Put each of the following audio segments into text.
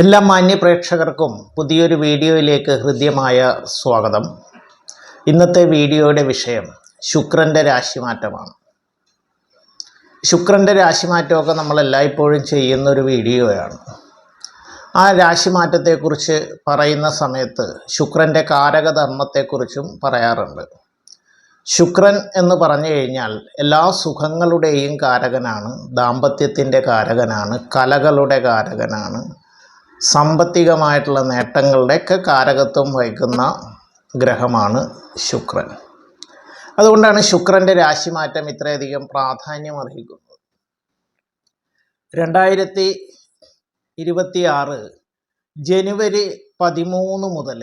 എല്ലാ മാന്യ പ്രേക്ഷകർക്കും പുതിയൊരു വീഡിയോയിലേക്ക് ഹൃദ്യമായ സ്വാഗതം. ഇന്നത്തെ വീഡിയോയുടെ വിഷയം ശുക്രന്റെ രാശിമാറ്റമാണ്. ശുക്രന്റെ രാശിമാറ്റമൊക്കെ നമ്മൾ എല്ലായ്പ്പോഴും ചെയ്യുന്ന ഒരു വീഡിയോയാണ്. ആ രാശിമാറ്റത്തെക്കുറിച്ച് പറയുന്ന സമയത്ത് ശുക്രന്റെ കാരകധർമ്മത്തെക്കുറിച്ചും പറയാറുണ്ട്. ശുക്രൻ എന്ന് പറഞ്ഞു കഴിഞ്ഞാൽ എല്ലാ സുഖങ്ങളുടെയും കാരകനാണ് ദാമ്പത്യത്തിന്റെ കാരകനാണ് കലകളുടെ കാരകനാണ് സാമ്പത്തികമായിട്ടുള്ള നേട്ടങ്ങളുടെയൊക്കെ കാരകത്വം വഹിക്കുന്ന ഗ്രഹമാണ് ശുക്രൻ. അതുകൊണ്ടാണ് ശുക്രന്റെ രാശിമാറ്റം ഇത്രയധികം പ്രാധാന്യം അർഹിക്കുന്നത് രണ്ടായിരത്തി ഇരുപത്തി ആറ് ജനുവരി പതിമൂന്ന് മുതൽ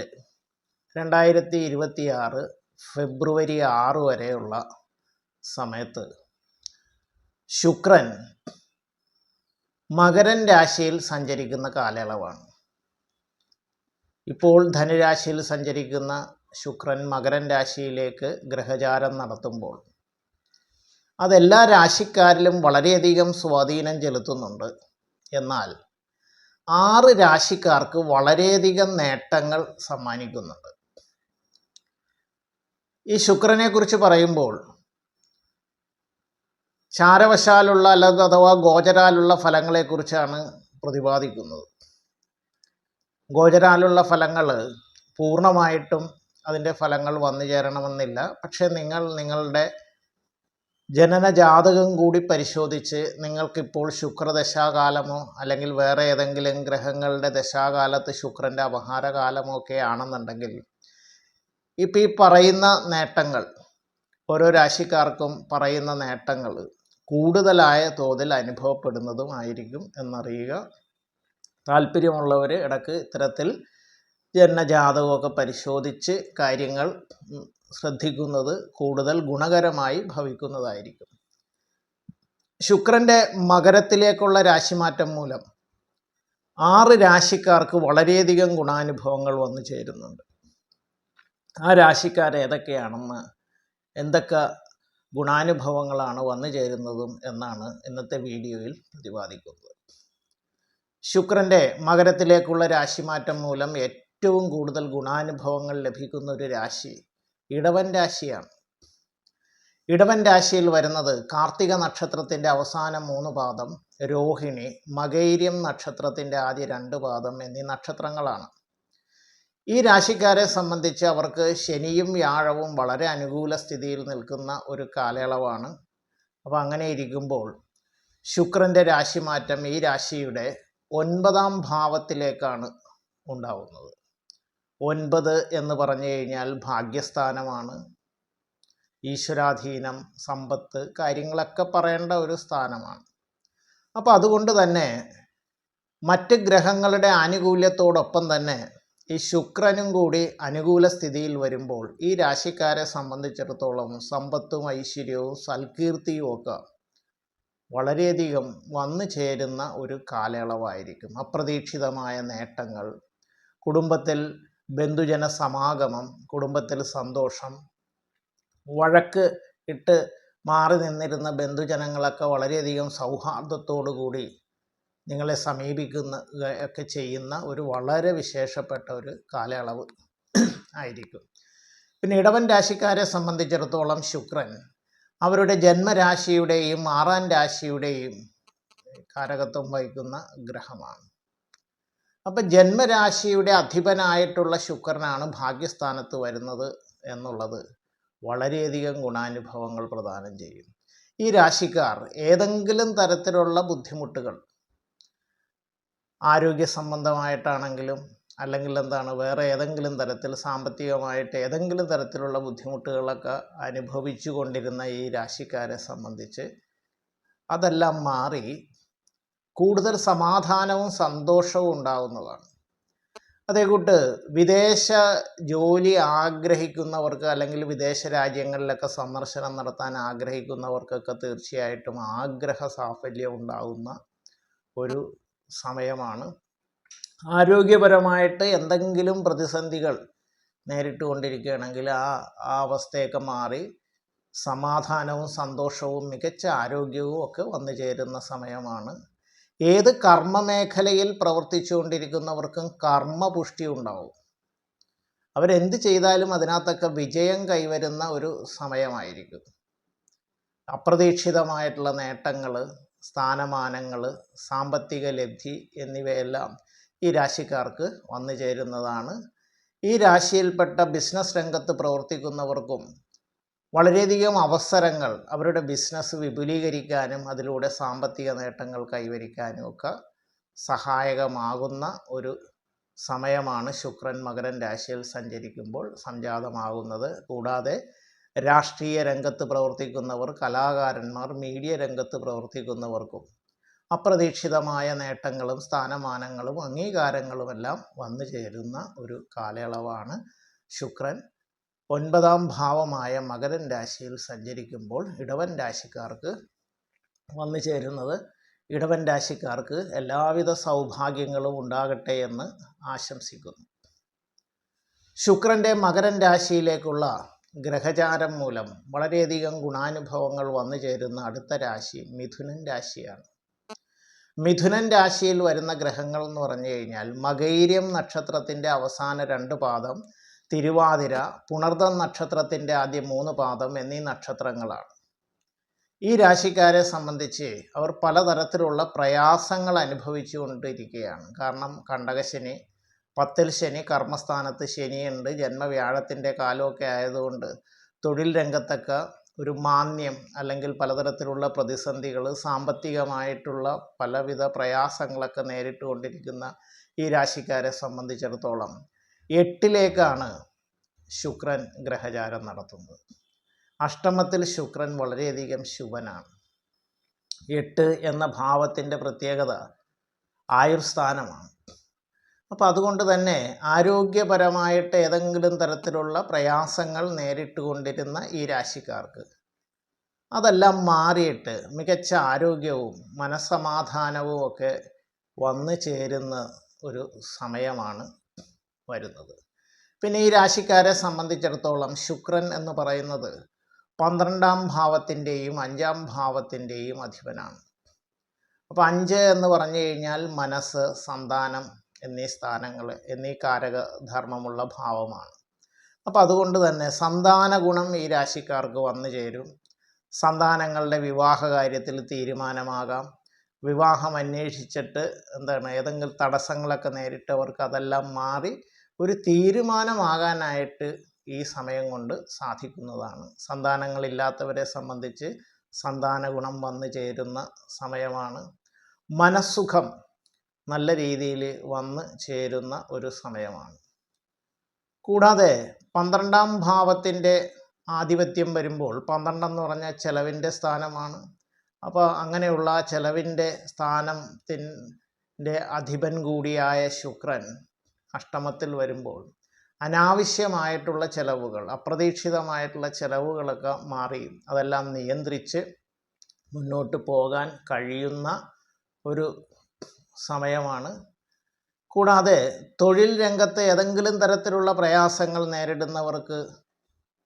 രണ്ടായിരത്തി ഇരുപത്തി ആറ് ഫെബ്രുവരി ആറ് വരെയുള്ള സമയത്ത് ശുക്രൻ മകരൻ രാശിയിൽ സഞ്ചരിക്കുന്ന കാലയളവാണ്. ഇപ്പോൾ ധനുരാശിയിൽ സഞ്ചരിക്കുന്ന ശുക്രൻ മകരൻ രാശിയിലേക്ക് ഗ്രഹചാരം നടത്തുമ്പോൾ അതെല്ലാ രാശിക്കാരിലും വളരെയധികം സ്വാധീനം ചെലുത്തുന്നുണ്ട്. എന്നാൽ ആറ് രാശിക്കാർക്ക് വളരെയധികം നേട്ടങ്ങൾ സമ്മാനിക്കുന്നുണ്ട്. ഈ ശുക്രനെക്കുറിച്ച് പറയുമ്പോൾ ചാരവശാലുള്ള അല്ലെങ്കിൽ അഥവാ ഗോചരാലുള്ള ഫലങ്ങളെക്കുറിച്ചാണ് പ്രതിപാദിക്കുന്നത്. ഗോചരാലുള്ള ഫലങ്ങൾ പൂർണമായിട്ടും അതിന്റെ ഫലങ്ങൾ വന്നു ചേരണമെന്നില്ല. പക്ഷേ നിങ്ങൾ നിങ്ങളുടെ ജനന ജാതകം കൂടി പരിശോധിച്ച് നിങ്ങൾക്കിപ്പോൾ ശുക്രദശാകാലമോ അല്ലെങ്കിൽ വേറെ ഏതെങ്കിലും ഗ്രഹങ്ങളുടെ ദശാകാലത്ത് ശുക്രന്റെ അപഹാരകാലമോ ഒക്കെ ആണെന്നുണ്ടെങ്കിൽ ഇപ്പം ഈ പറയുന്ന നേട്ടങ്ങൾ ഓരോ രാശിക്കാർക്കും പറയുന്ന നേട്ടങ്ങൾ കൂടുതലായ തോതിൽ അനുഭവപ്പെടുന്നതുമായിരിക്കും എന്നറിയുക. താല്പര്യമുള്ളവർ ഇടയ്ക്ക് ഇത്തരത്തിൽ ജനജാതകമൊക്കെ പരിശോധിച്ച് കാര്യങ്ങൾ ശ്രദ്ധിക്കുന്നത് കൂടുതൽ ഗുണകരമായി ഭവിക്കുന്നതായിരിക്കും. ശുക്രന്റെ മകരത്തിലേക്കുള്ള രാശിമാറ്റം മൂലം ആറ് രാശിക്കാർക്ക് വളരെയധികം ഗുണാനുഭവങ്ങൾ വന്നു ചേരുന്നുണ്ട്. ആ രാശിക്കാർ ഏതൊക്കെയാണെന്ന് എന്തൊക്കെ ഗുണാനുഭവങ്ങളാണ് വന്നു ചേരുന്നതും എന്നാണ് ഇന്നത്തെ വീഡിയോയിൽ പ്രതിപാദിക്കുന്നത്. ശുക്രന്റെ മകരത്തിലേക്കുള്ള രാശിമാറ്റം മൂലം ഏറ്റവും കൂടുതൽ ഗുണാനുഭവങ്ങൾ ലഭിക്കുന്ന ഒരു രാശി ഇടവൻ രാശിയാണ്. ഇടവൻ രാശിയിൽ വരുന്നത് കാർത്തിക നക്ഷത്രത്തിന്റെ അവസാന മൂന്ന് പാദം രോഹിണി മകൈര്യം നക്ഷത്രത്തിന്റെ ആദ്യ രണ്ട് പാദം എന്നീ നക്ഷത്രങ്ങളാണ്. ഈ രാശിക്കാരെ സംബന്ധിച്ച് അവർക്ക് ശനിയും വ്യാഴവും വളരെ അനുകൂല സ്ഥിതിയിൽ നിൽക്കുന്ന ഒരു കാലയളവാണ്. അപ്പോൾ അങ്ങനെ ഇരിക്കുമ്പോൾ ശുക്രന്റെ രാശിമാറ്റം ഈ രാശിയുടെ ഒൻപതാം ഭാവത്തിലേക്കാണ് ഉണ്ടാവുന്നത്. ഒൻപത് എന്ന് പറഞ്ഞു കഴിഞ്ഞാൽ ഭാഗ്യസ്ഥാനമാണ്. ഈശ്വരാധീനം സമ്പത്ത് കാര്യങ്ങളൊക്കെ പറയേണ്ട ഒരു സ്ഥാനമാണ്. അപ്പോൾ അതുകൊണ്ട് തന്നെ മറ്റ് ഗ്രഹങ്ങളുടെ ആനുകൂല്യത്തോടൊപ്പം തന്നെ ഈ ശുക്രനും കൂടി അനുകൂല സ്ഥിതിയിൽ വരുമ്പോൾ ഈ രാശിക്കാരെ സംബന്ധിച്ചിടത്തോളം സമ്പത്തും ഐശ്വര്യവും സൽകീർത്തിയും ഒക്കെ വളരെയധികം വന്നു ചേരുന്ന ഒരു കാലയളവായിരിക്കും. അപ്രതീക്ഷിതമായ നേട്ടങ്ങൾ കുടുംബത്തിൽ ബന്ധുജന സമാഗമം കുടുംബത്തിൽ സന്തോഷം വഴക്ക് ഇട്ട് മാറി നിന്നിരുന്ന ബന്ധുജനങ്ങളൊക്കെ വളരെയധികം സൗഹാർദ്ദത്തോടു കൂടി നിങ്ങളെ സമീപിക്കുന്ന ഒക്കെ ചെയ്യുന്ന ഒരു വളരെ വിശേഷപ്പെട്ട ഒരു കാലയളവ് ആയിരിക്കും. പിന്നെ ഇടവൻ രാശിക്കാരെ സംബന്ധിച്ചിടത്തോളം ശുക്രൻ അവരുടെ ജന്മരാശിയുടെയും ആറാം രാശിയുടെയും കാരകത്വം വഹിക്കുന്ന ഗ്രഹമാണ്. അപ്പം ജന്മരാശിയുടെ അധിപനായിട്ടുള്ള ശുക്രനാണ് ഭാഗ്യസ്ഥാനത്ത് വരുന്നത് എന്നുള്ളത് വളരെയധികം ഗുണാനുഭവങ്ങൾ പ്രദാനം ചെയ്യും. ഈ രാശിക്കാർ ഏതെങ്കിലും തരത്തിലുള്ള ബുദ്ധിമുട്ടുകൾ ആരോഗ്യ സംബന്ധമായിട്ടാണെങ്കിലും അല്ലെങ്കിൽ എന്താണ് വേറെ ഏതെങ്കിലും തരത്തിൽ സാമ്പത്തികമായിട്ട് ഏതെങ്കിലും തരത്തിലുള്ള ബുദ്ധിമുട്ടുകളൊക്കെ അനുഭവിച്ചു കൊണ്ടിരുന്ന ഈ രാശിക്കാരെ സംബന്ധിച്ച് അതെല്ലാം മാറി കൂടുതൽ സമാധാനവും സന്തോഷവും ഉണ്ടാകുന്നതാണ് അതേക്കൂട്ട് വിദേശ ജോലി ആഗ്രഹിക്കുന്നവർക്ക് അല്ലെങ്കിൽ വിദേശ രാജ്യങ്ങളിലൊക്കെ സന്ദർശനം നടത്താൻ ആഗ്രഹിക്കുന്നവർക്കൊക്കെ തീർച്ചയായിട്ടും ആഗ്രഹ സാഫല്യം ഉണ്ടാകുന്ന ഒരു സമയമാണ്. ആരോഗ്യപരമായിട്ട് എന്തെങ്കിലും പ്രതിസന്ധികൾ നേരിട്ടുകൊണ്ടിരിക്കുകയാണെങ്കിൽ ആ ആ അവസ്ഥയൊക്കെ മാറി സമാധാനവും സന്തോഷവും മികച്ച ആരോഗ്യവും ഒക്കെ വന്നു ചേരുന്ന സമയമാണ്. ഏത് കർമ്മമേഖലയിൽ പ്രവർത്തിച്ചുകൊണ്ടിരിക്കുന്നവർക്കും കർമ്മപുഷ്ടി ഉണ്ടാവും. അവരെന്ത് ചെയ്താലും അതിനകത്തൊക്കെ വിജയം കൈവരുന്ന ഒരു സമയമായിരിക്കും. അപ്രതീക്ഷിതമായിട്ടുള്ള നേട്ടങ്ങൾ സ്ഥാനമാനങ്ങൾ സാമ്പത്തിക ലബ്ധി എന്നിവയെല്ലാം ഈ രാശിക്കാർക്ക് വന്നു ചേരുന്നതാണ്. ഈ രാശിയിൽപ്പെട്ട ബിസിനസ് രംഗത്ത് പ്രവർത്തിക്കുന്നവർക്കും വളരെയധികം അവസരങ്ങൾ അവരുടെ ബിസിനസ് വിപുലീകരിക്കാനും അതിലൂടെ സാമ്പത്തിക നേട്ടങ്ങൾ കൈവരിക്കാനും ഒക്കെ സഹായകമാകുന്ന ഒരു സമയമാണ് ശുക്രൻ മകരൻ രാശിയിൽ സഞ്ചരിക്കുമ്പോൾ സംജാതമാകുന്നത്. കൂടാതെ രാഷ്ട്രീയ രംഗത്ത് പ്രവർത്തിക്കുന്നവർ കലാകാരന്മാർ മീഡിയ രംഗത്ത് പ്രവർത്തിക്കുന്നവർക്കും അപ്രതീക്ഷിതമായ നേട്ടങ്ങളും സ്ഥാനമാനങ്ങളും അംഗീകാരങ്ങളുമെല്ലാം വന്നു ചേരുന്ന ഒരു കാലയളവാണ് ശുക്രൻ. ഒൻപതാം ഭാവമായ മകരൻ രാശിയിൽ സഞ്ചരിക്കുമ്പോൾ ഇടവൻ രാശിക്കാർക്ക് വന്നു ചേരുന്നത് ഇടവൻ രാശിക്കാർക്ക് എല്ലാവിധ സൗഭാഗ്യങ്ങളും ഉണ്ടാകട്ടെ എന്ന് ആശംസിക്കുന്നു. ശുക്രന്റെ മകരൻ രാശിയിലേക്കുള്ള ഗ്രഹചാരം മൂലം വളരെയധികം ഗുണാനുഭവങ്ങൾ വന്നു ചേരുന്ന അടുത്ത രാശി മിഥുനൻ രാശിയാണ്. മിഥുനൻ രാശിയിൽ വരുന്ന ഗ്രഹങ്ങൾ എന്ന് പറഞ്ഞു കഴിഞ്ഞാൽ മകൈര്യം നക്ഷത്രത്തിന്റെ അവസാന രണ്ട് പാദം തിരുവാതിര പുണർദം നക്ഷത്രത്തിന്റെ ആദ്യ മൂന്ന് പാദം എന്നീ നക്ഷത്രങ്ങളാണ്. ഈ രാശിക്കാരെ സംബന്ധിച്ച് അവർ പലതരത്തിലുള്ള പ്രയാസങ്ങൾ അനുഭവിച്ചുകൊണ്ടിരിക്കുകയാണ്. കാരണം കണ്ടകശനി പത്തിൽ ശനി കർമ്മസ്ഥാനത്ത് ശനിയുണ്ട്. ജന്മവ്യാഴത്തിന്റെ കാലമൊക്കെ ആയതുകൊണ്ട് തൊഴിൽ രംഗത്തൊക്കെ ഒരു മാന്യം അല്ലെങ്കിൽ പലതരത്തിലുള്ള പ്രതിസന്ധികൾ സാമ്പത്തികമായിട്ടുള്ള പലവിധ പ്രയാസങ്ങളൊക്കെ നേരിട്ടുകൊണ്ടിരിക്കുന്ന ഈ രാശിക്കാരെ സംബന്ധിച്ചിടത്തോളം എട്ടിലേക്കാണ് ശുക്രൻ ഗ്രഹചാരം നടത്തുന്നത്. അഷ്ടമത്തിൽ ശുക്രൻ വളരെയധികം ശുഭനാണ്. എട്ട് എന്ന ഭാവത്തിന്റെ പ്രത്യേകത ആയുർസ്ഥാനമാണ്. അപ്പോൾ അതുകൊണ്ട് തന്നെ ആരോഗ്യപരമായിട്ട് ഏതെങ്കിലും തരത്തിലുള്ള പ്രയാസങ്ങൾ നേരിട്ട് കൊണ്ടിരുന്ന ഈ രാശിക്കാർക്ക് അതെല്ലാം മാറിയിട്ട് മികച്ച ആരോഗ്യവും മനസ്സമാധാനവും ഒക്കെ വന്നു ചേരുന്ന ഒരു സമയമാണ് വരുന്നത്. പിന്നെ ഈ രാശിക്കാരെ സംബന്ധിച്ചിടത്തോളം ശുക്രൻ എന്ന് പറയുന്നത് പന്ത്രണ്ടാം ഭാവത്തിന്റെയും അഞ്ചാം ഭാവത്തിന്റെയും അധിപനാണ്. അപ്പോൾ അഞ്ച് എന്ന് പറഞ്ഞു കഴിഞ്ഞാൽ മനസ്സ് സന്താനം എന്നീ സ്ഥാനങ്ങൾ എന്നീ കാരകധർമ്മമുള്ള ഭാവമാണ്. അപ്പോൾ അതുകൊണ്ട് തന്നെ സന്താന ഗുണം ഈ രാശിക്കാർക്ക് വന്നു ചേരും. സന്താനങ്ങളുടെ വിവാഹ കാര്യത്തിൽ തീരുമാനമാകാം. വിവാഹം അന്വേഷിച്ചിട്ട് എന്താണ് ഏതെങ്കിലും തടസ്സങ്ങളൊക്കെ നേരിട്ട് അവർക്ക് അതെല്ലാം മാറി ഒരു തീരുമാനമാകാനായിട്ട് ഈ സമയം കൊണ്ട് സാധിക്കുന്നതാണ്. സന്താനങ്ങളില്ലാത്തവരെ സംബന്ധിച്ച് സന്താന ഗുണം വന്നു ചേരുന്ന സമയമാണ്. മനസ്സുഖം നല്ല രീതിയിൽ വന്ന് ചേരുന്ന ഒരു സമയമാണ്. കൂടാതെ പന്ത്രണ്ടാം ഭാവത്തിന്റെ ആധിപത്യം വരുമ്പോൾ പന്ത്രണ്ടെന്ന് പറഞ്ഞാൽ ചെലവിന്റെ സ്ഥാനമാണ്. അപ്പോൾ അങ്ങനെയുള്ള ചെലവിന്റെ സ്ഥാനത്തിന്റെ അധിപൻ കൂടിയായ ശുക്രൻ അഷ്ടമത്തിൽ വരുമ്പോൾ അനാവശ്യമായിട്ടുള്ള ചെലവുകൾ അപ്രതീക്ഷിതമായിട്ടുള്ള ചെലവുകളൊക്കെ മാറി. അതെല്ലാം നിയന്ത്രിച്ച് മുന്നോട്ട് പോകാൻ കഴിയുന്ന ഒരു സമയമാണ്. കൂടാതെ തൊഴിൽ രംഗത്ത് ഏതെങ്കിലും തരത്തിലുള്ള പ്രയാസങ്ങൾ നേരിടുന്നവർക്ക്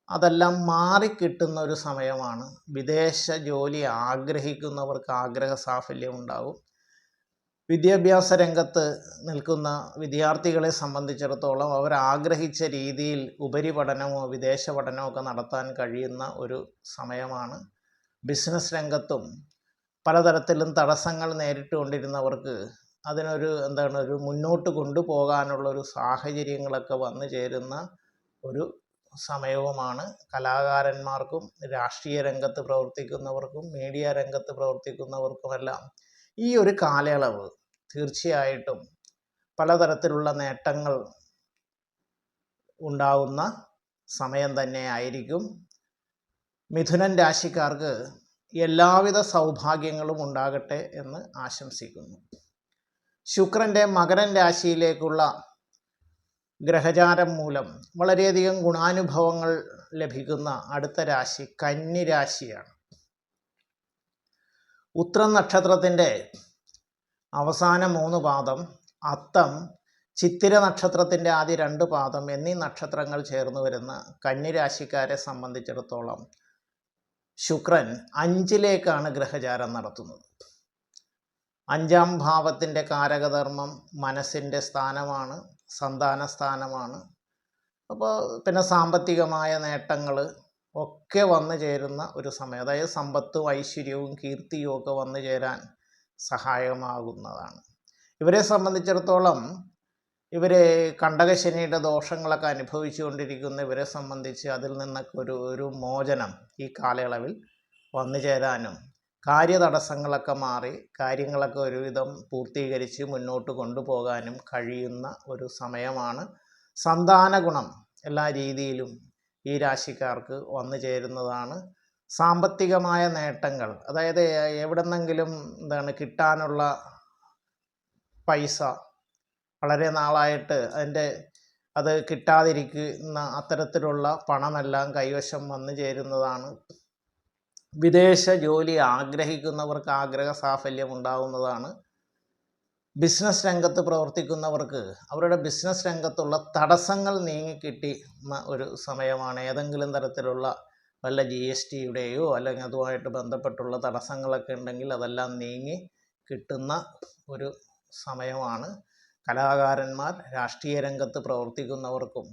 അതെല്ലാം മാറിക്കിട്ടുന്ന ഒരു സമയമാണ്. വിദേശ ജോലി ആഗ്രഹിക്കുന്നവർക്ക് ആഗ്രഹ സാഫല്യം ഉണ്ടാകും. വിദ്യാഭ്യാസ രംഗത്ത് നിൽക്കുന്ന വിദ്യാർത്ഥികളെ സംബന്ധിച്ചിടത്തോളം അവർ ആഗ്രഹിച്ച രീതിയിൽ ഉപരിപഠനമോ വിദേശ പഠനമോ ഒക്കെ നടത്താൻ കഴിയുന്ന ഒരു സമയമാണ്. ബിസിനസ് രംഗത്തും പലതരത്തിലും തടസ്സങ്ങൾ നേരിട്ടുകൊണ്ടിരുന്നവർക്ക് അതിനൊരു എന്താണ് ഒരു മുന്നോട്ട് കൊണ്ടുപോകാനുള്ള ഒരു സാഹചര്യങ്ങളൊക്കെ വന്നു ചേരുന്ന ഒരു സമയവുമാണ്. കലാകാരന്മാർക്കും രാഷ്ട്രീയ രംഗത്ത് പ്രവർത്തിക്കുന്നവർക്കും മീഡിയ രംഗത്ത് പ്രവർത്തിക്കുന്നവർക്കുമെല്ലാം ഈ ഒരു കാലയളവ് തീർച്ചയായിട്ടും പലതരത്തിലുള്ള നേട്ടങ്ങൾ ഉണ്ടാവുന്ന സമയം തന്നെ ആയിരിക്കും മിഥുനൻ രാശിക്കാർക്ക് എല്ലാവിധ സൗഭാഗ്യങ്ങളും ഉണ്ടാകട്ടെ എന്ന് ആശംസിക്കുന്നു. ശുക്രന്റെ മകരൻ രാശിയിലേക്കുള്ള ഗ്രഹചാരം മൂലം വളരെയധികം ഗുണാനുഭവങ്ങൾ ലഭിക്കുന്ന അടുത്ത രാശി കന്നി രാശിയാണ്. ഉത്ര നക്ഷത്രത്തിന്റെ അവസാന മൂന്ന് പാദം അത്തം ചിത്തിര നക്ഷത്രത്തിന്റെ ആദ്യ രണ്ട് പാദം എന്നീ നക്ഷത്രങ്ങൾ ചേർന്ന് വരുന്ന കന്നിരാശിക്കാരെ സംബന്ധിച്ചിടത്തോളം ശുക്രൻ അഞ്ചിലേക്കാണ് ഗ്രഹചാരം നടത്തുന്നത്. അഞ്ചാം ഭാവത്തിന്റെ കാരകധർമ്മം മനസ്സിന്റെ സ്ഥാനമാണ് സന്താന സ്ഥാനമാണ് അപ്പോൾ പിന്നെ സാമ്പത്തികമായ നേട്ടങ്ങൾ ഒക്കെ വന്നു ചേരുന്ന ഒരു സമയം അതായത് സമ്പത്തും ഐശ്വര്യവും കീർത്തിയും ഒക്കെ വന്നു ചേരാൻ സഹായമാകുന്നതാണ് ഇവരെ സംബന്ധിച്ചിടത്തോളം ഇവരെ കണ്ടകശനിയുടെ ദോഷങ്ങളൊക്കെ അനുഭവിച്ചുകൊണ്ടിരിക്കുന്ന ഇവരെ സംബന്ധിച്ച് അതിൽ നിന്നൊക്കെ ഒരു ഒരു മോചനം ഈ കാലയളവിൽ വന്നു ചേരാനും കാര്യതടസ്സങ്ങളൊക്കെ മാറി കാര്യങ്ങളൊക്കെ ഒരുവിധം പൂർത്തീകരിച്ച് മുന്നോട്ട് കൊണ്ടുപോകാനും കഴിയുന്ന ഒരു സമയമാണ് സന്താന ഗുണം എല്ലാ രീതിയിലും ഈ രാശിക്കാർക്ക് വന്നു ചേരുന്നതാണ്. സാമ്പത്തികമായ നേട്ടങ്ങൾ അതായത് എവിടെന്നെങ്കിലും എന്താണ് കിട്ടാനുള്ള പൈസ വളരെ നാളായിട്ട് അതിന്റെ അത് കിട്ടാതിരിക്കുന്ന അത്തരത്തിലുള്ള പണമെല്ലാം കൈവശം വന്നു ചേരുന്നതാണ്. വിദേശ ജോലി ആഗ്രഹിക്കുന്നവർക്ക് ആഗ്രഹ സാഫല്യം ഉണ്ടാവുന്നതാണ് ബിസിനസ് രംഗത്ത് പ്രവർത്തിക്കുന്നവർക്ക് അവരുടെ ബിസിനസ് രംഗത്തുള്ള തടസ്സങ്ങൾ നീങ്ങിക്കിട്ടി ഒരു സമയമാണ്. ഏതെങ്കിലും തരത്തിലുള്ള വല്ല ജി എസ് ടിയുടെയോ അല്ലെങ്കിൽ അതുമായിട്ട് ബന്ധപ്പെട്ടുള്ള തടസ്സങ്ങളൊക്കെ ഉണ്ടെങ്കിൽ അതെല്ലാം നീങ്ങി കിട്ടുന്ന ഒരു സമയമാണ്. കലാകാരന്മാർ രാഷ്ട്രീയ രംഗത്ത് പ്രവർത്തിക്കുന്നവർക്കും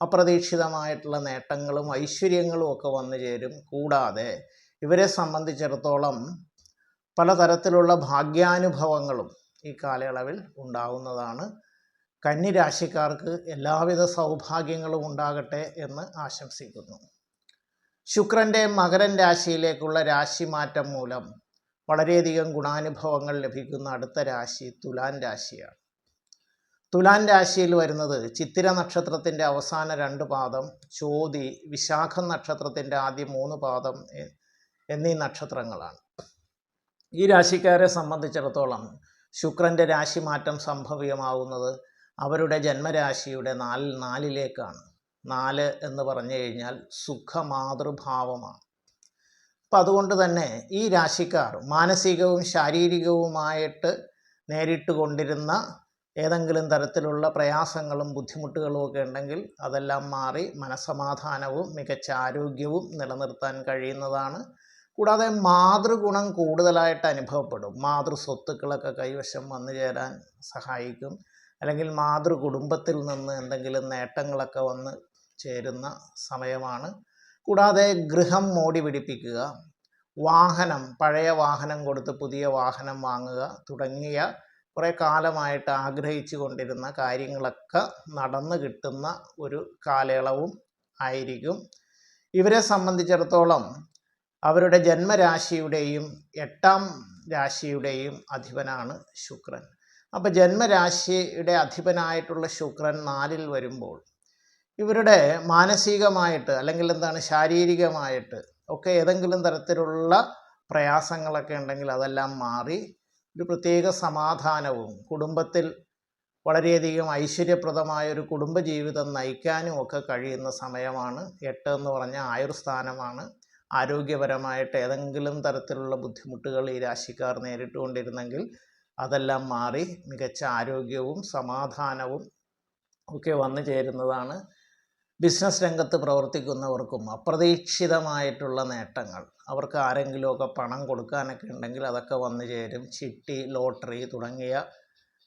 അപ്രതീക്ഷിതമായിട്ടുള്ള നേട്ടങ്ങളും ഐശ്വര്യങ്ങളും ഒക്കെ വന്നു ചേരും. കൂടാതെ ഇവരെ സംബന്ധിച്ചിടത്തോളം പലതരത്തിലുള്ള ഭാഗ്യാനുഭവങ്ങളും ഈ കാലയളവിൽ ഉണ്ടാകുന്നതാണ് കന്നിരാശിക്കാർക്ക് എല്ലാവിധ സൗഭാഗ്യങ്ങളും ഉണ്ടാകട്ടെ എന്ന് ആശംസിക്കുന്നു. ശുക്രന്റെ മകരൻ രാശിയിലേക്കുള്ള രാശിമാറ്റം മൂലം വളരെയധികം ഗുണാനുഭവങ്ങൾ ലഭിക്കുന്ന അടുത്ത രാശി തുലാൻ രാശിയാണ്. തുലാൻ രാശിയിൽ വരുന്നത് ചിത്തിര നക്ഷത്രത്തിന്റെ അവസാന രണ്ട് പാദം ചോതി വിശാഖം നക്ഷത്രത്തിന്റെ ആദ്യ മൂന്ന് പാദം എന്നീ നക്ഷത്രങ്ങളാണ്. ഈ രാശിക്കാരെ സംബന്ധിച്ചിടത്തോളം ശുക്രന്റെ രാശിമാറ്റം സംഭവ്യമാവുന്നത് അവരുടെ ജന്മരാശിയുടെ നാല് നാലിലേക്കാണ്. നാല് എന്ന് പറഞ്ഞു കഴിഞ്ഞാൽ സുഖമാതൃഭാവമാണ്. അപ്പം അതുകൊണ്ട് തന്നെ ഈ രാശിക്കാർ മാനസികവും ശാരീരികവുമായിട്ട് നേരിട്ട് കൊണ്ടിരുന്ന ഏതെങ്കിലും തരത്തിലുള്ള പ്രയാസങ്ങളും ബുദ്ധിമുട്ടുകളും ഒക്കെ ഉണ്ടെങ്കിൽ അതെല്ലാം മാറി മനസമാധാനവും മികച്ച ആരോഗ്യവും നിലനിർത്താൻ കഴിയുന്നതാണ്. കൂടാതെ മാതൃഗുണം കൂടുതലായിട്ട് അനുഭവപ്പെടും. മാതൃ സ്വത്തുക്കളൊക്കെ കൈവശം വന്നു ചേരാൻ സഹായിക്കും. അല്ലെങ്കിൽ മാതൃ കുടുംബത്തിൽ നിന്ന് എന്തെങ്കിലും നേട്ടങ്ങളൊക്കെ വന്ന് ചേരുന്ന സമയമാണ്. കൂടാതെ ഗൃഹം മോടി പിടിപ്പിക്കുക വാഹനം പഴയ വാഹനം കൊടുത്ത് പുതിയ വാഹനം വാങ്ങുക തുടങ്ങിയ കുറേ കാലമായിട്ട് ആഗ്രഹിച്ചു കൊണ്ടിരുന്ന കാര്യങ്ങളൊക്കെ നടന്നു കിട്ടുന്ന ഒരു കാലയളവും ആയിരിക്കും. ഇവരെ സംബന്ധിച്ചിടത്തോളം അവരുടെ ജന്മരാശിയുടെയും എട്ടാം രാശിയുടെയും അധിപനാണ് ശുക്രൻ. അപ്പോൾ ജന്മരാശിയുടെ അധിപനായിട്ടുള്ള ശുക്രൻ നാലിൽ വരുമ്പോൾ ഇവരുടെ മാനസികമായിട്ട് അല്ലെങ്കിൽ എന്താണ് ശാരീരികമായിട്ട് ഒക്കെ ഏതെങ്കിലും തരത്തിലുള്ള പ്രയാസങ്ങളൊക്കെ ഉണ്ടെങ്കിൽ അതെല്ലാം മാറി ഒരു പ്രത്യേക സമാധാനവും കുടുംബത്തിൽ വളരെയധികം ഐശ്വര്യപ്രദമായ ഒരു കുടുംബജീവിതം നയിക്കാനും ഒക്കെ കഴിയുന്ന സമയമാണ്. എട്ട് എന്ന് പറഞ്ഞ ആയുർസ്ഥാനമാണ്. ആരോഗ്യപരമായിട്ട് ഏതെങ്കിലും തരത്തിലുള്ള ബുദ്ധിമുട്ടുകൾ ഈ രാശിക്കാർ നേരിട്ടുകൊണ്ടിരുന്നെങ്കിൽ അതെല്ലാം മാറി മികച്ച ആരോഗ്യവും സമാധാനവും ഒക്കെ വന്നു ചേരുന്നതാണ് ബിസിനസ് രംഗത്ത് പ്രവർത്തിക്കുന്നവർക്കും അപ്രതീക്ഷിതമായിട്ടുള്ള നേട്ടങ്ങൾ. അവർക്ക് ആരെങ്കിലുമൊക്കെ പണം കൊടുക്കാനൊക്കെ ഉണ്ടെങ്കിൽ അതൊക്കെ വന്നു ചേരും. ചിട്ടി ലോട്ടറി തുടങ്ങിയ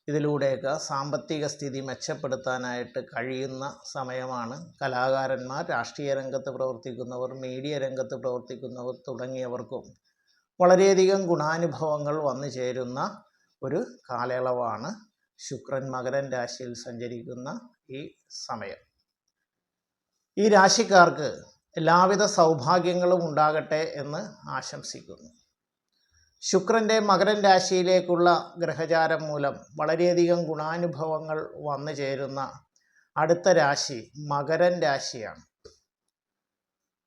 ഇതിലൂടെയൊക്കെ സാമ്പത്തിക സ്ഥിതി മെച്ചപ്പെടുത്താനായിട്ട് കഴിയുന്ന സമയമാണ്. കലാകാരന്മാർ രാഷ്ട്രീയ രംഗത്ത് പ്രവർത്തിക്കുന്നവർ മീഡിയ രംഗത്ത് പ്രവർത്തിക്കുന്നവർ തുടങ്ങിയവർക്കും വളരെയധികം ഗുണാനുഭവങ്ങൾ വന്നു ചേരുന്ന ഒരു കാലയളവാണ് ശുക്രൻ മകരൻ രാശിയിൽ സഞ്ചരിക്കുന്ന ഈ സമയം. ഈ രാശിക്കാർക്ക് എല്ലാവിധ സൗഭാഗ്യങ്ങളും ഉണ്ടാകട്ടെ എന്ന് ആശംസിക്കുന്നു. ശുക്രന്റെ മകരൻ രാശിയിലേക്കുള്ള ഗ്രഹചാരം മൂലം വളരെയധികം ഗുണാനുഭവങ്ങൾ വന്നു ചേരുന്ന അടുത്ത രാശി മകരൻ രാശിയാണ്.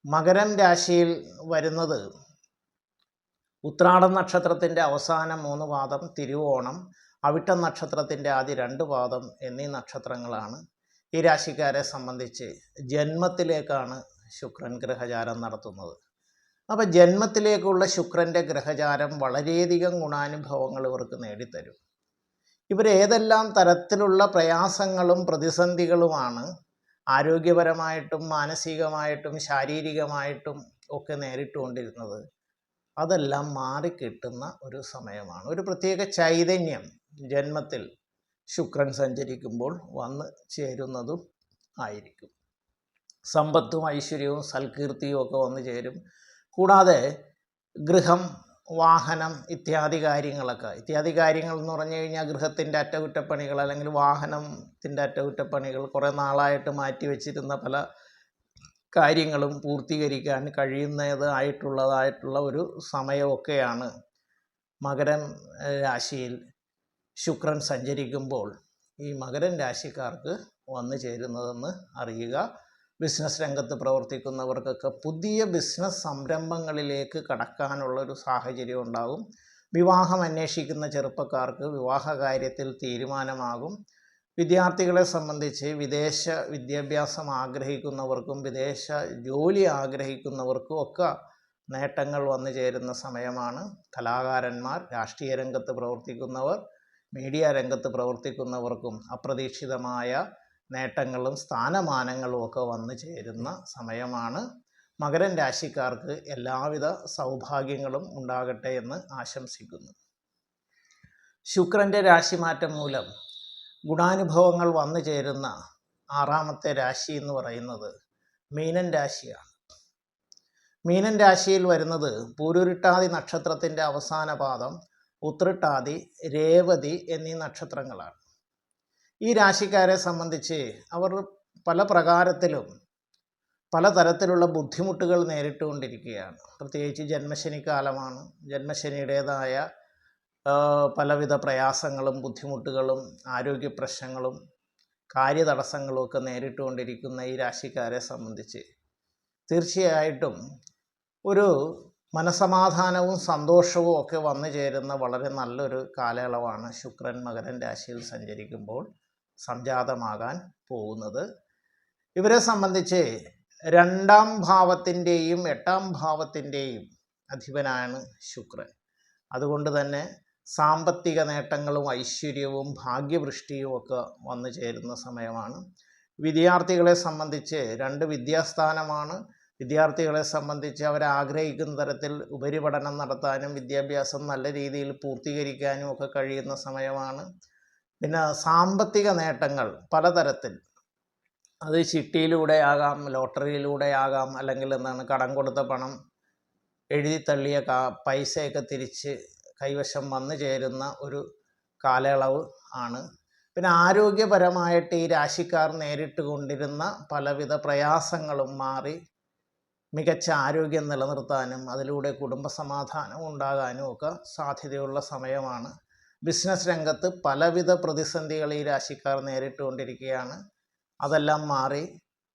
മകരം രാശിയിൽ വരുന്നത് ഉത്രാടം നക്ഷത്രത്തിന്റെ അവസാന മൂന്ന് പാദം തിരുവോണം അവിട്ടം നക്ഷത്രത്തിന്റെ ആദ്യ രണ്ട് പാദം എന്നീ നക്ഷത്രങ്ങളാണ് ഈ രാശിക്കാരെ സംബന്ധിച്ച് ജന്മത്തിലേക്കാണ് ശുക്രൻ ഗ്രഹചാരം നടത്തുന്നത്. അപ്പോൾ ജന്മത്തിലേക്കുള്ള ശുക്രന്റെ ഗ്രഹചാരം വളരെയധികം ഗുണാനുഭവങ്ങൾ ഇവർക്ക് നേടിത്തരും. ഇവരേതെല്ലാം തരത്തിലുള്ള പ്രയാസങ്ങളും പ്രതിസന്ധികളുമാണ് ആരോഗ്യപരമായിട്ടും മാനസികമായിട്ടും ശാരീരികമായിട്ടും ഒക്കെ നേരിട്ടുകൊണ്ടിരുന്നത്. അതെല്ലാം മാറിക്കിട്ടുന്ന ഒരു സമയമാണ്. ഒരു പ്രത്യേക ചൈതന്യം ജന്മത്തിൽ ശുക്രൻ സഞ്ചരിക്കുമ്പോൾ വന്ന് ചേരുന്നതും ആയിരിക്കും. സമ്പത്തും ഐശ്വര്യവും സൽകീർത്തിയും ഒക്കെ വന്നു ചേരും. കൂടാതെ ഗൃഹം വാഹനം ഇത്യാദി കാര്യങ്ങളൊക്കെ. ഇത്യാദി കാര്യങ്ങൾ എന്ന് പറഞ്ഞു കഴിഞ്ഞാൽ ഗൃഹത്തിന്റെ അറ്റകുറ്റപ്പണികൾ അല്ലെങ്കിൽ വാഹനത്തിന്റെ അറ്റകുറ്റപ്പണികൾ കുറേ നാളായിട്ട് മാറ്റി വെച്ചിരുന്ന പല കാര്യങ്ങളും പൂർത്തീകരിക്കാൻ കഴിയുന്നത് ആയിട്ടുള്ളതായിട്ടുള്ള ഒരു സമയമൊക്കെയാണ് മകരം രാശിയിൽ ശുക്രൻ സഞ്ചരിക്കുമ്പോൾ ഈ മകരൻ രാശിക്കാർക്ക് വന്നു ചേരുന്നതെന്ന് അറിയുക. ബിസിനസ് രംഗത്ത് പ്രവർത്തിക്കുന്നവർക്കൊക്കെ പുതിയ ബിസിനസ് സംരംഭങ്ങളിലേക്ക് കടക്കാനുള്ള ഒരു സാഹചര്യം ഉണ്ടാകും. വിവാഹം അന്വേഷിക്കുന്ന ചെറുപ്പക്കാർക്ക് വിവാഹ കാര്യത്തിൽ തീരുമാനമാകും. വിദ്യാർത്ഥികളെ സംബന്ധിച്ച് വിദേശ വിദ്യാഭ്യാസം ആഗ്രഹിക്കുന്നവർക്കും വിദേശ ജോലി ആഗ്രഹിക്കുന്നവർക്കും ഒക്കെ നേട്ടങ്ങൾ വന്നു ചേരുന്ന സമയമാണ്. കലാകാരന്മാർ രാഷ്ട്രീയ രംഗത്ത് പ്രവർത്തിക്കുന്നവർ മീഡിയ രംഗത്ത് പ്രവർത്തിക്കുന്നവർക്കും അപ്രതീക്ഷിതമായ നേട്ടങ്ങളും സ്ഥാനമാനങ്ങളും ഒക്കെ വന്നു ചേരുന്ന സമയമാണ്. മകരൻ രാശിക്കാർക്ക് എല്ലാവിധ സൗഭാഗ്യങ്ങളും ഉണ്ടാകട്ടെ എന്ന് ആശംസിക്കുന്നു. ശുക്രന്റെ രാശിമാറ്റം മൂലം ഗുണാനുഭവങ്ങൾ വന്നു ചേരുന്ന ആറാമത്തെ രാശി എന്ന് പറയുന്നത് മീനൻ രാശിയാണ്. മീനൻ രാശിയിൽ വരുന്നത് പൂരുരുട്ടാതി നക്ഷത്രത്തിന്റെ അവസാന പാദം ഉത്രട്ടാതി രേവതി എന്നീ നക്ഷത്രങ്ങളാണ്. ഈ രാശിക്കാരെ സംബന്ധിച്ച് അവർ പല പ്രകാരത്തിലും പലതരത്തിലുള്ള ബുദ്ധിമുട്ടുകൾ നേരിട്ടുകൊണ്ടിരിക്കുകയാണ്. പ്രത്യേകിച്ച് ജന്മശനി കാലമാണ് ജന്മശനിയുടേതായ പലവിധ പ്രയാസങ്ങളും ബുദ്ധിമുട്ടുകളും ആരോഗ്യ പ്രശ്നങ്ങളും കാര്യതടസ്സങ്ങളും ഒക്കെ നേരിട്ടുകൊണ്ടിരിക്കുന്ന ഈ രാശിക്കാരെ സംബന്ധിച്ച് തീർച്ചയായിട്ടും ഒരു മനസമാധാനവും സന്തോഷവും ഒക്കെ വന്നു ചേരുന്ന വളരെ നല്ലൊരു കാലയളവാണ് ശുക്രൻ മകരൻ രാശിയിൽ സഞ്ചരിക്കുമ്പോൾ. സംജാതമാകാൻ പോകുന്നത്. ഇവരെ സംബന്ധിച്ച് രണ്ടാം ഭാവത്തിന്റെയും എട്ടാം ഭാവത്തിന്റെയും അധിപനാണ് ശുക്രൻ. അതുകൊണ്ട് തന്നെ സാമ്പത്തിക നേട്ടങ്ങളും ഐശ്വര്യവും ഭാഗ്യവൃഷ്ടിയും ഒക്കെ വന്നു ചേരുന്ന സമയമാണ്. വിദ്യാർത്ഥികളെ സംബന്ധിച്ച് രണ്ട് വിദ്യാസ്ഥാനമാണ്. വിദ്യാർത്ഥികളെ സംബന്ധിച്ച് അവരാഗ്രഹിക്കുന്ന തരത്തിൽ ഉപരിപഠനം നടത്താനും വിദ്യാഭ്യാസം നല്ല രീതിയിൽ പൂർത്തീകരിക്കാനും ഒക്കെ കഴിയുന്ന സമയമാണ്. പിന്നെ സാമ്പത്തിക നേട്ടങ്ങൾ പലതരത്തിൽ. അത് ചിട്ടിയിലൂടെ ആകാം ലോട്ടറിയിലൂടെ ആകാം അല്ലെങ്കിൽ എന്താണ് കടം കൊടുത്ത പണം എഴുതി തള്ളിയ കാ പൈസയൊക്കെ തിരിച്ച് കൈവശം വന്നു ചേരുന്ന ഒരു കാലയളവ് ആണ്. പിന്നെ ആരോഗ്യപരമായിട്ട് ഈ രാശിക്കാർ നേരിട്ട് കൊണ്ടിരുന്ന പലവിധ പ്രയാസങ്ങളും മാറി മികച്ച ആരോഗ്യം നിലനിർത്താനും അതിലൂടെ കുടുംബ സമാധാനം ഉണ്ടാകാനും ഒക്കെ സാധ്യതയുള്ള സമയമാണ്. ബിസിനസ് രംഗത്ത് പലവിധ പ്രതിസന്ധികൾ ഈ രാശിക്കാർ നേരിട്ടുകൊണ്ടിരിക്കുകയാണ്. അതെല്ലാം മാറി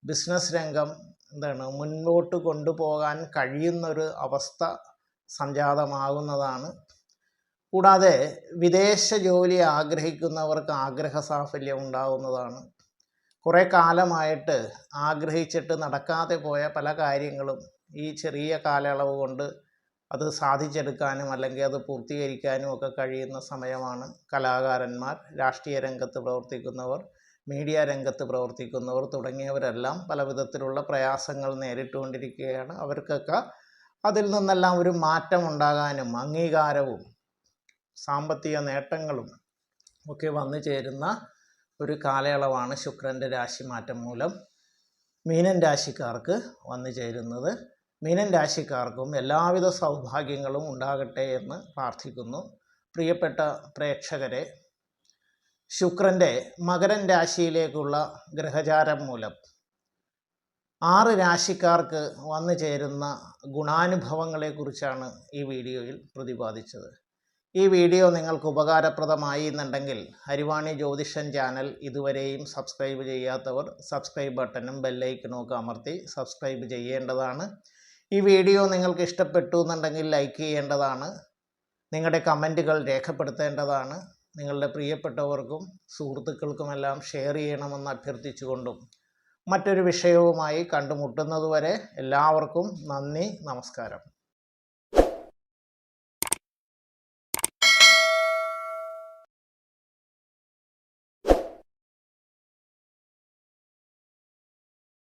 ബിസിനസ് രംഗം എന്താണ് മുൻപോട്ട് കൊണ്ടുപോകാൻ കഴിയുന്നൊരു അവസ്ഥ സംജാതമാകുന്നതാണ്. കൂടാതെ വിദേശ ജോലി ആഗ്രഹിക്കുന്നവർക്ക് ആഗ്രഹ സാഫല്യം ഉണ്ടാകുന്നതാണ് കുറേ കാലമായിട്ട് ആഗ്രഹിച്ചിട്ട് നടക്കാതെ പോയ പല കാര്യങ്ങളും ഈ ചെറിയ കാലയളവ് കൊണ്ട് അത് സാധിച്ചെടുക്കാനും അല്ലെങ്കിൽ അത് പൂർത്തീകരിക്കാനും ഒക്കെ കഴിയുന്ന സമയമാണ് കലാകാരന്മാർ രാഷ്ട്രീയ രംഗത്ത് പ്രവർത്തിക്കുന്നവർ മീഡിയ രംഗത്ത് പ്രവർത്തിക്കുന്നവർ തുടങ്ങിയവരെല്ലാം പല വിധത്തിലുള്ള പ്രയാസങ്ങൾ നേരിട്ടുകൊണ്ടിരിക്കുകയാണ്. അവർക്കൊക്കെ അതിൽ നിന്നെല്ലാം ഒരു മാറ്റം ഉണ്ടാകാനും അംഗീകാരവും സാമ്പത്തിക നേട്ടങ്ങളും ഒക്കെ വന്നു ചേരുന്ന ഒരു കാലയളവാണ് ശുക്രന്റെ രാശിമാറ്റം മൂലം മീനൻ രാശിക്കാർക്ക് വന്നു ചേരുന്നത്. മീനൻ രാശിക്കാർക്കും എല്ലാവിധ സൗഭാഗ്യങ്ങളും ഉണ്ടാകട്ടെ എന്ന് പ്രാർത്ഥിക്കുന്നു. പ്രിയപ്പെട്ട പ്രേക്ഷകരെ ശുക്രന്റെ മകരൻ രാശിയിലേക്കുള്ള ഗ്രഹചാരം മൂലം ആറ് രാശിക്കാർക്ക് വന്നു ചേരുന്ന ഗുണാനുഭവങ്ങളെക്കുറിച്ചാണ് ഈ വീഡിയോയിൽ പ്രതിപാദിച്ചത്. ഈ വീഡിയോ നിങ്ങൾക്ക് ഉപകാരപ്രദമായി എന്നുണ്ടെങ്കിൽ ഹരിവാണി ജ്യോതിഷൻ ചാനൽ ഇതുവരെയും സബ്സ്ക്രൈബ് ചെയ്യാത്തവർ സബ്സ്ക്രൈബ് ബട്ടണും ബെല്ലൈക്കണും ഒക്കെ അമർത്തി സബ്സ്ക്രൈബ് ചെയ്യേണ്ടതാണ്. ഈ വീഡിയോ നിങ്ങൾക്ക് ഇഷ്ടപ്പെട്ടു എന്നുണ്ടെങ്കിൽ ലൈക്ക് ചെയ്യേണ്ടതാണ്. നിങ്ങളുടെ കമന്റുകൾ രേഖപ്പെടുത്തേണ്ടതാണ്. നിങ്ങളുടെ പ്രിയപ്പെട്ടവർക്കും സുഹൃത്തുക്കൾക്കുമെല്ലാം ഷെയർ ചെയ്യണമെന്ന് അഭ്യർത്ഥിച്ചുകൊണ്ടും മറ്റൊരു വിഷയവുമായി കണ്ടുമുട്ടുന്നതുവരെ എല്ലാവർക്കും നന്ദി നമസ്കാരം.